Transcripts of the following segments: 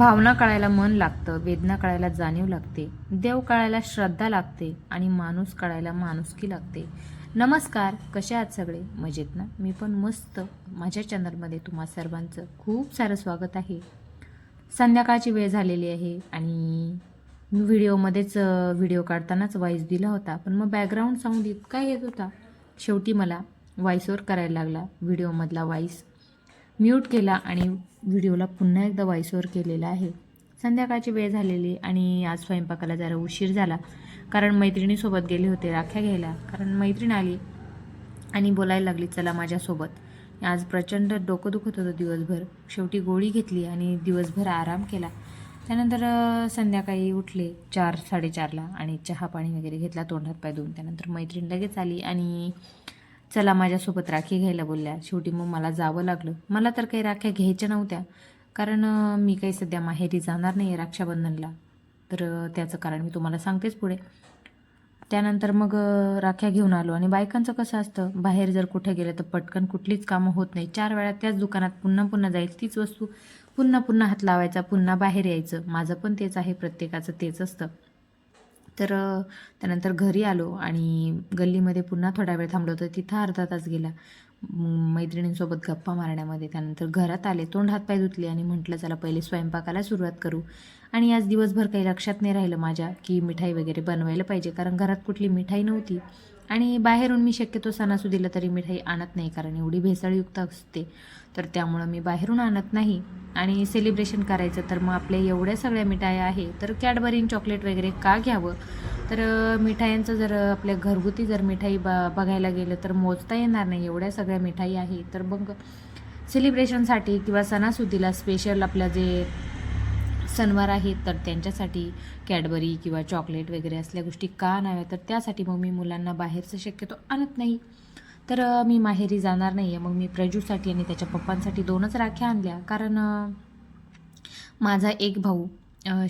भावना कळायला मन लागतं वेदना कळायला जाणीव लागते देव कळायला श्रद्धा लागते आणि माणूस कळायला माणुसकी लागते. नमस्कार कसे आहात सगळे? मजेत ना? मी पण मस्त. माझ्या चॅनलमध्ये तुम्हा सर्वांचं खूप सारं स्वागत आहे. संध्याकाळची वेळ झालेली आहे आणि मी व्हिडिओमध्येच व्हिडिओ काढतानाच वॉईस दिला होता पण मग बॅकग्राऊंड साऊंड इतका येत होता. शेवटी मला व्हॉईसवर करायला लागला व्हिडिओमधला वॉईस म्यूट केला आणि व्हिडिओला पुन्हा एकदा वॉईसवर केलेला आहे. संध्याकाळची वेळ झालेली आणि आज स्वयंपाकाला जरा उशीर झाला. कारण मैत्रिणीसोबत गेले होते राख्या घ्यायला. कारण मैत्रीण आली आणि बोलायला लागली चला माझ्यासोबत. आज प्रचंड डोकं दुखत होतं दिवसभर. शेवटी गोळी घेतली आणि दिवसभर आराम केला. त्यानंतर संध्याकाळी उठले चार साडेचारला आणि चहा पाणी वगैरे घेतला तोंडात पाय धुवून. त्यानंतर मैत्रीण लगेच आली आणि चला माझ्यासोबत राखी घ्यायला बोलल्या. शेवटी मग मला जावं लागलं. मला तर काही राख्या घ्यायच्या नव्हत्या. कारण मी काही सध्या माहेरी जाणार नाही आहे रक्षाबंधनला. तर त्याचं कारण मी तुम्हाला सांगतेच पुढे. त्यानंतर मग राख्या घेऊन आलो. आणि बायकांचं कसं असतं? बाहेर जर कुठे गेलं तर पटकन कुठलीच कामं होत नाही. चार वेळा त्याच दुकानात पुन्हा पुन्हा जाईल तीच वस्तू. पुन्हा पुन्हा हात लावायचा पुन्हा बाहेर यायचं. माझं पण तेच आहे प्रत्येकाचं तेच असतं. तर त्यानंतर घरी आलो आणि गल्लीमध्ये पुन्हा थोडा वेळ थांबलो तर तिथं अर्धा तास गेला. मैत्रिणींसोबत गप्पा मारण्यामध्ये त्यानंतर घरात आले तोंड हातपाय धुतले आणि म्हटलं चला पहिले स्वयंपाकाला सुरुवात करू. आणि आज दिवसभर काही लक्षात नाही राहिलं माझ्या की मिठाई वगैरे बनवायला पाहिजे कारण घरात कुठली मिठाई नव्हती. आणि बाहेरून मी शक्यतो सणासुदीला तरी मिठाई आणत नाही कारण एवढी भेसळयुक्त असते. तर त्यामुळं मी बाहेरून आणत नाही. आणि सेलिब्रेशन करायचं तर मग आपल्या एवढ्या सगळ्या मिठाया आहे तर कॅडबरीन चॉकलेट वगैरे का घ्यावं? तर मिठायांचं जर आपल्या घरगुती जर मिठाई ब बघायला गेलं तर मोजता येणार नाही. एवढ्या सगळ्या मिठाई आहे तर मग सेलिब्रेशनसाठी किंवा सणासुदीला स्पेशल आपल्या जे सणवार आहेत तर त्यांच्यासाठी कॅडबरी किंवा चॉकलेट वगैरे असल्या गोष्टी का आणाव्या तर त्यासाठी मग मी मुलांना बाहेरचं शक्यतो आणत नाही. तर मी माहेरी जाणार नाही आहे मग मी प्रजूसाठी आणि त्याच्या पप्पांसाठी दोनच राख्या आणल्या. कारण माझा एक भाऊ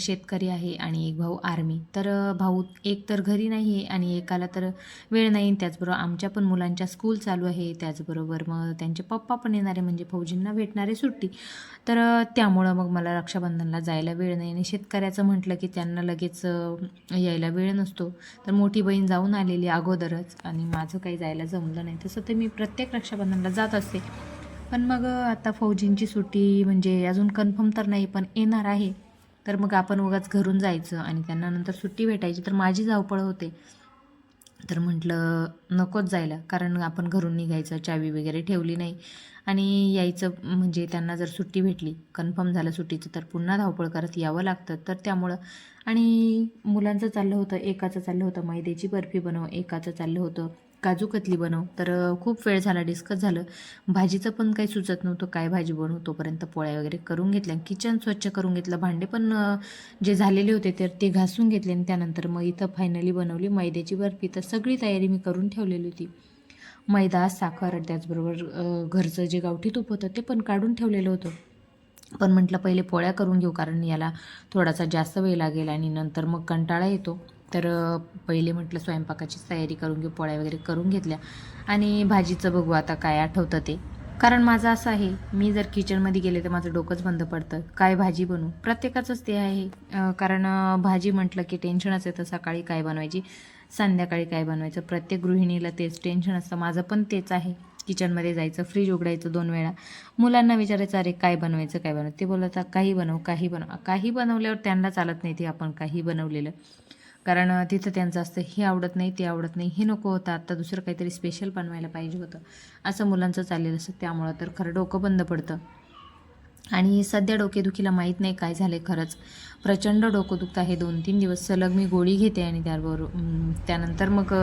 शेतकरी आहे आणि एक भाऊ आर्मी. तर भाऊ एक तर घरी नाही आहे आणि एकाला तर वेळ नाही त्याचबरोबर आमच्या पण मुलांच्या स्कूल चालू आहे. त्याचबरोबर मग त्यांचे पप्पा पण येणारे म्हणजे फौजींना भेटणारे सुट्टी. तर त्यामुळं मग मला रक्षाबंधनला जायला वेळ नाही आणि शेतकऱ्याचं म्हटलं की त्यांना लगेच यायला वेळ नसतो. तर मोठी बहीण जाऊन आलेली अगोदरच आणि माझं काही जायला जमलं नाही. तसं ते मी प्रत्येक रक्षाबंधनला जात असते. पण मग आता फौजींची सुट्टी म्हणजे अजून कन्फर्म तर नाही पण येणार आहे. तर मग आपण उगाच घरून जायचं आणि त्यांना नंतर सुट्टी भेटायची. तर माझी धावपळ होते. तर म्हटलं नकोच जायला कारण आपण घरून निघायचं चावी वगैरे ठेवली नाही. आणि यायचं म्हणजे त्यांना जर सुट्टी भेटली कन्फर्म झालं सुट्टीचं तर पुन्हा धावपळ करत यावं लागतं. तर त्यामुळं आणि मुलांचं चाललं होतं एकाचं चाललं होतं मैद्याची बर्फी बनव एकाचं चाललं होतं. काजू कतली बनव. तर खूप वेळ झाला डिस्कस झालं. भाजीचं पण काही सुचत नव्हतं काय भाजी बनवू तोपर्यंत पोळ्या वगैरे करून घेतल्या किचन स्वच्छ करून घेतलं. भांडे पण जे झालेले होते तर ते घासून घेतले आणि त्यानंतर मग इथं फायनली बनवली मैद्याची बर्फी. तर सगळी तयारी मी करून ठेवलेली होती. मैदा साखर त्याचबरोबर घरचं जे गावठी तूप होतं ते पण काढून ठेवलेलं होतं. पण म्हटलं पहिले पोळ्या करून घेऊ कारण याला थोडासा जास्त वेळ लागेल आणि नंतर मग कंटाळा येतो. तर पहिले म्हटलं स्वयंपाकाचीच तयारी करून घेऊ पोळ्या वगैरे करून घेतल्या. आणि भाजीचं बघू आता काय आठवतं ते. कारण माझं असं आहे मी जर किचनमध्ये गेले तर माझं डोकंच बंद पडतं. काय भाजी बनवू? प्रत्येकाचंच ते आहे. कारण भाजी म्हटलं की टेन्शनच येतं सकाळी काय बनवायची संध्याकाळी काय बनवायचं. प्रत्येक गृहिणीला तेच टेन्शन असतं. माझं पण तेच आहे. किचनमध्ये जायचं फ्रीज उघडायचं दोन वेळा. मुलांना विचारायचं अरे काय बनवायचं काय बनवायचं? ते बोलत काही बनव काही बनव. काही बनवल्यावर त्यांना चालत नाही ते आपण काही बनवलेलं. कारण तिथं त्यांचं असतं हे आवडत नाही ते आवडत नाही हे नको होतं आत्ता दुसरं काहीतरी स्पेशल बनवायला पाहिजे होतं. असं मुलांचं चाललेलं असतं. त्यामुळं तर खरं डोकं बंद पडतं. आणि सध्या डोकेदुखीला माहीत नाही काय झालं आहे खरंच. प्रचंड डोकं दुखतं. आहे दोन तीन दिवस सलग मी गोळी घेते आणि त्याबरोबर त्यानंतर मग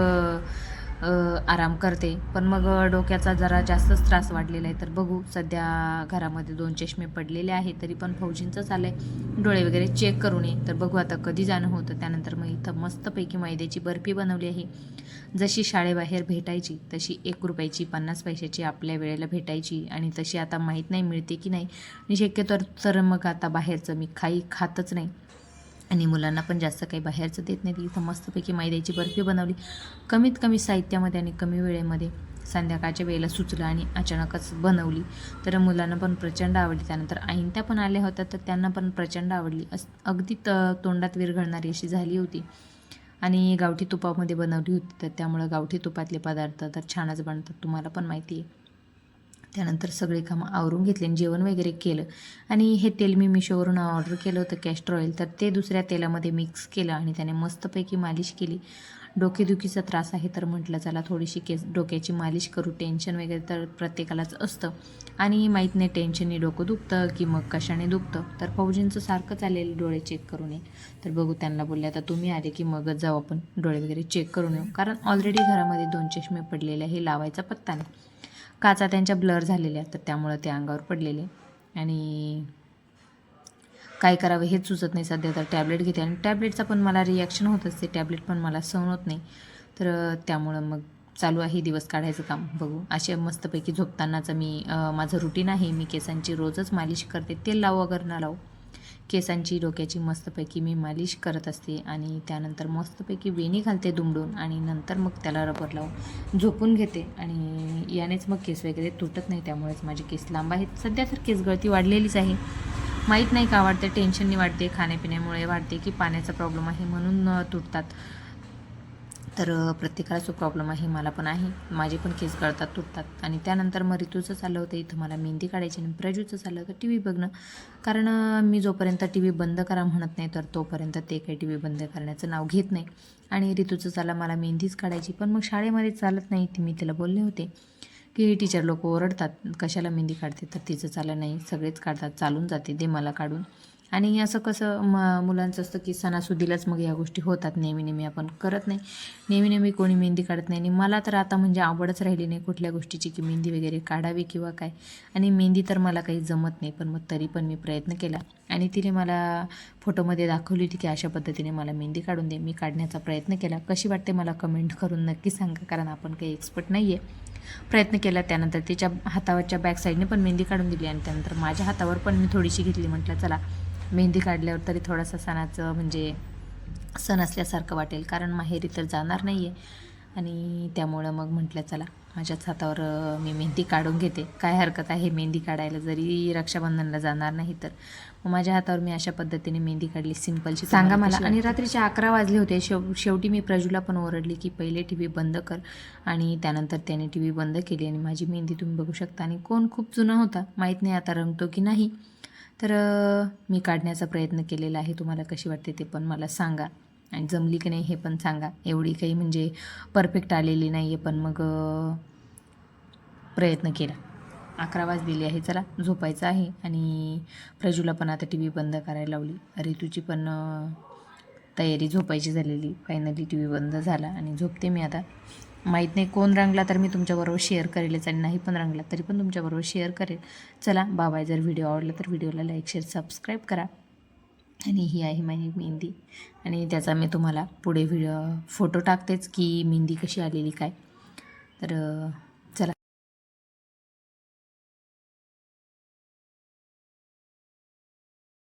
आराम करते. पण मग डोक्याचा जरा जास्तच त्रास वाढलेला आहे. तर बघू सध्या घरामध्ये दोन चष्मे पडलेले आहेत तरी पण फौजींचंच आलं आहे डोळे वगैरे चेक करून ये. तर बघू आता कधी जाणं होतं. त्यानंतर मग इथं मस्तपैकी मैद्याची बर्फी बनवली आहे. जशी शाळेबाहेर भेटायची तशी एक रुपयाची पन्नास पैशाची आपल्या वेळेला भेटायची. आणि तशी आता माहीत नाही मिळते की नाही. आणि शक्यतो तर मग आता बाहेरचं मी खाई खातच नाही. आणि मुलांना पण जास्त काही बाहेरचं देत नाही. इथं मस्तपैकी मैद्याची बर्फी बनवली. कमीत कमी साहित्यामध्ये आणि कमी वेळेमध्ये संध्याकाळच्या वेळेला सुचलं आणि अचानकच बनवली. तर मुलांना पण प्रचंड आवडली. त्यानंतर आईंत्या पण आल्या होत्या तर त्यांना पण प्रचंड आवडली. अस अगदी त तोंडात विरघळणारी अशी झाली होती. आणि गावठी तुपामध्ये बनवली होती. तर त्यामुळं गावठी तुपातले पदार्थ तर छानच बनतात. तुम्हाला पण माहिती आहे. त्यानंतर सगळे कामं आवरून घेतले आणि जेवण वगैरे केलं. आणि हे तेल मी मिशोवरून ऑर्डर केलं होतं कॅस्टर ऑइल तर ते दुसऱ्या तेलामध्ये मिक्स केलं आणि त्याने मस्तपैकी मालिश केली. डोकेदुखीचा त्रास आहे तर म्हटलं चला थोडीशी केस डोक्याची मालिश करू. टेन्शन वगैरे तर प्रत्येकालाच असतं. आणि माहीत नाही टेन्शनने डोकं दुखतं की मग कशाने दुखतं? तर फौजींचं सारखं चालेल डोळे चेक करून ये. तर बघू त्यांना बोलले आता तुम्ही आले की मगच जाऊ आपण. डोळे वगैरे चेक करून येऊ. कारण ऑलरेडी घरामध्ये दोन चष्मे पडलेले हे लावायचा पत्ता नाही. काचा त्यांच्या ब्लर झालेल्या तर त्यामुळं ते अंगावर पडलेले. आणि काय करावं हेच सुचत नाही सध्या तर टॅबलेट घेते. आणि टॅबलेटचा पण मला रिॲक्शन होत असते. टॅबलेट पण मला सहन होत नाही. तर त्यामुळं मग चालू आहे दिवस काढायचं काम. बघू. असे मस्तपैकी झोपतानाचं मी माझं रुटीन आहे. मी केसांची रोजच मालिश करते. तेल लावू अगर ना लावू. केसांची डोक्याची मस्तपैकी मी मालिश करत असते आणि त्यानंतर मस्तपैकी वेणी घालते दुमडून आणि नंतर मग त्याला रबर लावून झोपून घेते. आणि यानेच मग केस वगैरे तुटत नाही त्यामुळेच माझे केस लांब आहेत. सध्या तर केस गळती वाढलेलीच आहे. माहीत नाही का वाढते टेन्शनने वाढते खाण्यापिण्यामुळे वाढते की पाण्याचा प्रॉब्लेम आहे म्हणून तुटतात. तर अ, प्रत्येकाला जो प्रॉब्लेम आहे मला पण आहे. माझे पण केस गळतात तुटतात. आणि त्यानंतर मग ऋतूचं चाललं होतं. इथं मला मेहंदी काढायची आणि प्रजूचं चाललं होतं टी व्ही बघणं. कारण मी जोपर्यंत टी व्ही बंद करा म्हणत नाही तर तोपर्यंत ते काही टी व्ही बंद करण्याचं नाव घेत नाही. आणि ऋतूचं चाला मला मेहंदीच काढायची. पण मग शाळेमध्ये चालत नाही. ती मी तिला बोलले होते की टीचर लोक ओरडतात. कशाला मेहंदी काढते? तर तिचं चालं नाही. सगळेच काढतात. चालून जाते. दे मला काढून. आणि असं कसं म मुलांचं असतं की सणासुदीलाच मग या गोष्टी होतात नेहमी नेहमी आपण करत नाही. नेहमी नेहमी कोणी मेहंदी काढत नाही. आणि मला तर आता म्हणजे आवडच राहिली नाही कुठल्या गोष्टीची की मेहंदी वगैरे काढावी किंवा काय. आणि मेहंदी तर मला काही जमत नाही पण मग तरी पण मी प्रयत्न केला. आणि तिने मला फोटोमध्ये दाखवली होती की अशा पद्धतीने मला मेहंदी काढून दे. मी काढण्याचा प्रयत्न केला. कशी वाटते मला कमेंट करून नक्की सांगा कारण आपण काही एक्सपर्ट नाही आहे प्रयत्न केला त्यानंतर. तिच्या हातावरच्या बॅक साईडने पण मेहंदी काढून दिली आणि त्यानंतर माझ्या हातावर पण मी थोडीशी घेतली. म्हटलं चला मेहंदी काढल्यावर तरी थोडासा सणाचं म्हणजे सण असल्यासारखं वाटेल. कारण माहेरी तर जाणार नाही आहे आणि त्यामुळं मग म्हटलं चला माझ्याच हातावर मी मेहंदी काढून घेते. काय हरकत आहे मेहंदी काढायला? जरी रक्षाबंधनला जाणार नाही तर. मग माझ्या हातावर मी अशा पद्धतीने मेहंदी काढली सिंपलची. सांगा मला आणि रात्रीचे अकरा वाजले होते. शेव शेवटी मी प्रजूला पण ओरडली की पहिले टी व्ही बंद कर. आणि त्यानंतर त्याने टी व्ही बंद केली आणि माझी मेहंदी तुम्ही बघू शकता. आणि कोण खूप जुना होता माहीत नाही आता रंगतो की नाही. तर मी काढण्याचा प्रयत्न केलेला आहे. तुम्हाला कशी वाटते ते पण मला सांगा. आणि जमली की नाही हे पण सांगा. एवढी काही म्हणजे परफेक्ट आलेली नाही आहे पण मग प्रयत्न केला. अकरा वाजलेली आहे चला झोपायचं आहे आणि प्रजूला पण आता टी व्ही बंद करायला लावली. रितूची पण तयारी झोपायची झालेली. फायनली टी व्ही बंद झाला आणि झोपते मी आता. माहीत नाही कोण रंगला तर मी तुमच्याबरोबर शेअर करेलच आणि नाही पण रंगला तरी पण तुमच्याबरोबर शेअर करेल. चला बाबाय जर व्हिडिओ आवडला तर व्हिडिओला लाईक शेअर सबस्क्राईब करा. आणि ही आहे माझी मेहंदी. आणि त्याचा मी तुम्हाला पुढे व्हिडिओ फोटो टाकतेच की मेहंदी कशी आलेली काय. तर